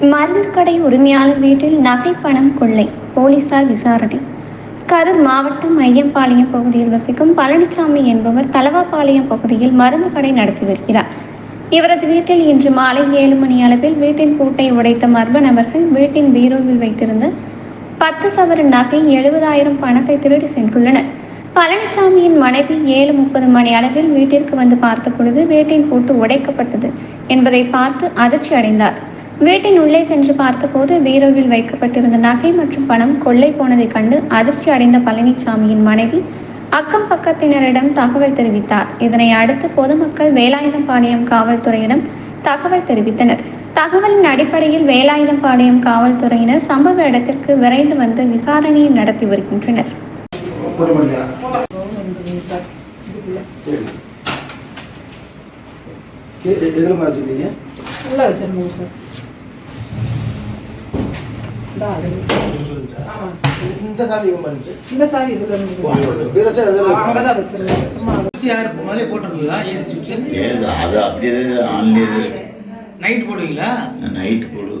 மருந்து கடை உரிமையாளர் வீட்டில் நகை பணம் கொள்ளை போலீசார் விசாரணை. கரூர் மாவட்டம் ஐயம்பாளையம் பகுதியில் வசிக்கும் பழனிசாமி என்பவர் தலவாபாளையம் பகுதியில் மருந்து கடை நடத்தி வருகிறார். இவரது வீட்டில் இன்று மாலை ஏழு மணி அளவில் வீட்டின் பூட்டை உடைத்த மர்ம நபர்கள் வீட்டின் பீரோவில் வைத்திருந்த பத்து சவர நகை எழுபதாயிரம் பணத்தை திருடி சென்றுள்ளனர். பழனிசாமியின் மனைவி ஏழு முப்பது மணி அளவில் வீட்டிற்கு வந்து பார்த்த பொழுது வீட்டின் பூட்டு உடைக்கப்பட்டது என்பதை பார்த்து அதிர்ச்சி அடைந்தார். வீட்டின் உள்ளே சென்று பார்த்தபோது பீரோவில் வைக்கப்பட்டிருந்த நகை மற்றும் பணம் கொள்ளை போனதைக் கண்டு அதிர்ச்சி அடைந்த பழனிசாமியின் மனைவி அக்கம் பக்கத்தினரிடம் தகவல் தெரிவித்தார். இதனை அடுத்து பொதுமக்கள் வேலாயுதம்பாளையம் காவல்துறையிடம் தகவல் தெரிவித்தனர். தகவலின் அடிப்படையில் வேலாயுதம்பாளையம் காவல்துறையினர் சம்பவ இடத்திற்கு விரைந்து வந்து விசாரணையை நடத்தி வருகின்றனர். போட்டு இந்தா சாவி இருந்துச்சு இந்த சாவி இதுல இருந்து வேற சார் எதுல இருக்கு? அங்கதான் வச்சிருந்தேன் சும்மா அது. அப்படியே இருக்கு நைட் போடுவீங்களா நைட்டு போடுவோம்